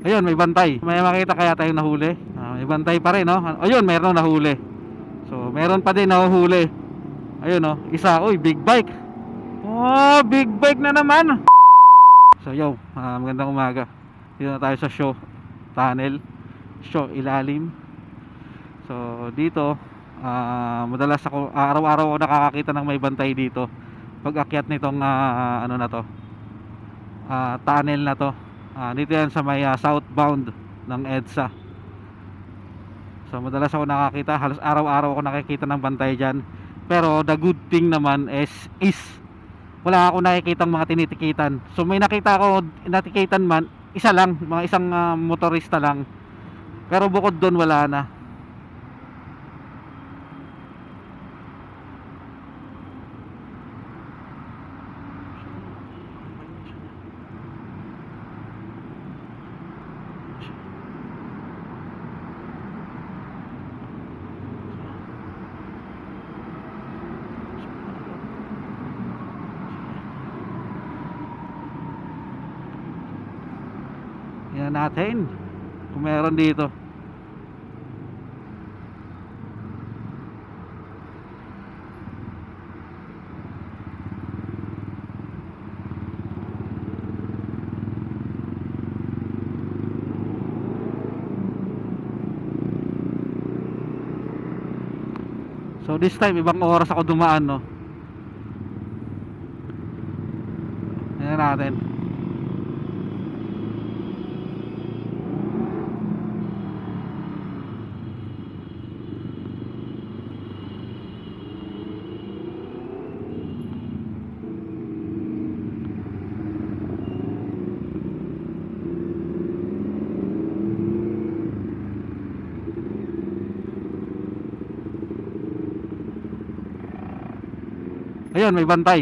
Ayun, may bantay. May makita kaya tayong nahuli. Ah, may bantay pa rin, no? Ayun, mayroong nahuli. So, meron pa din nahuhuli. Ayun, no? Isa, uy, big bike. Oh, big bike na naman. So, yo, ah, magandang umaga. Dito na tayo sa show. Tunnel. Show, ilalim. So, dito, ah, madalas ako, ah, araw-araw ako nakakakita ng may bantay dito. Pag akyat nitong, ah, ano na to, ah, tunnel na to. Ah, dito yan sa may ah, southbound ng EDSA. So madalas ako nakakita, halos araw-araw ako nakikita ng bantay diyan. Pero the good thing naman is is wala ako nakikitang mga tinitikitan. So may nakita ako natikitan man, isa lang, mga isang ah, motorista lang. Pero bukod doon wala na. Yan natin. Kung meron dito. So this time ibang oras ako dumaan no. Yan natin. Ayun, may bantay.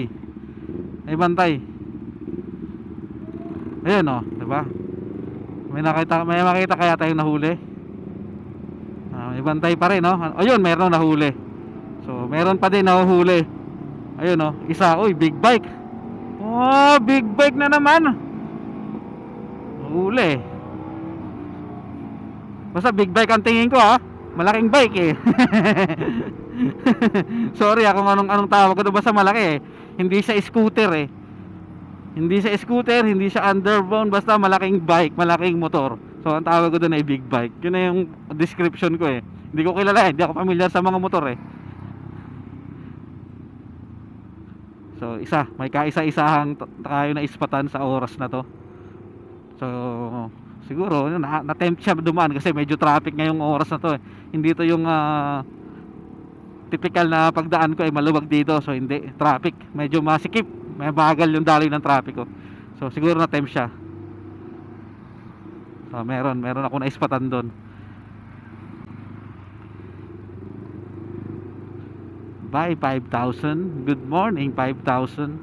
May bantay. Ayun oh, 'di ba? May nakita, may makita kaya tayong nahuli. Ah, may bantay pa rin, no? Ayun, meron nahuli. So, meron pa din nahuhuli. Ayun oh, isa, uy, big bike. Oh, big bike na naman. Huli. Basta big bike ang tingin ko ha. Malaking bike eh. Sorry ah kung anong anong tawag ko basta malaki eh. Hindi siya scooter eh. Hindi siya scooter, hindi siya underbound, basta malaking bike, malaking motor. So ang tawag ko doon ay big bike. Yun na yung description ko eh. Hindi ko kilala eh, hindi ako familiar sa mga motor eh. So isa, may kaisa-isahang tayo na ispatan sa oras na to. So siguro na, na tempt siya dumaan kasi medyo traffic ngayong oras na to eh. hindi to yung uh, typical na pagdaan ko ay maluwag dito. So hindi traffic. Medyo masikip may bagal yung daloy ng traffic ko. So siguro na tempt siya. So meron meron ako na ispatan doon by 5,000 good morning 5,000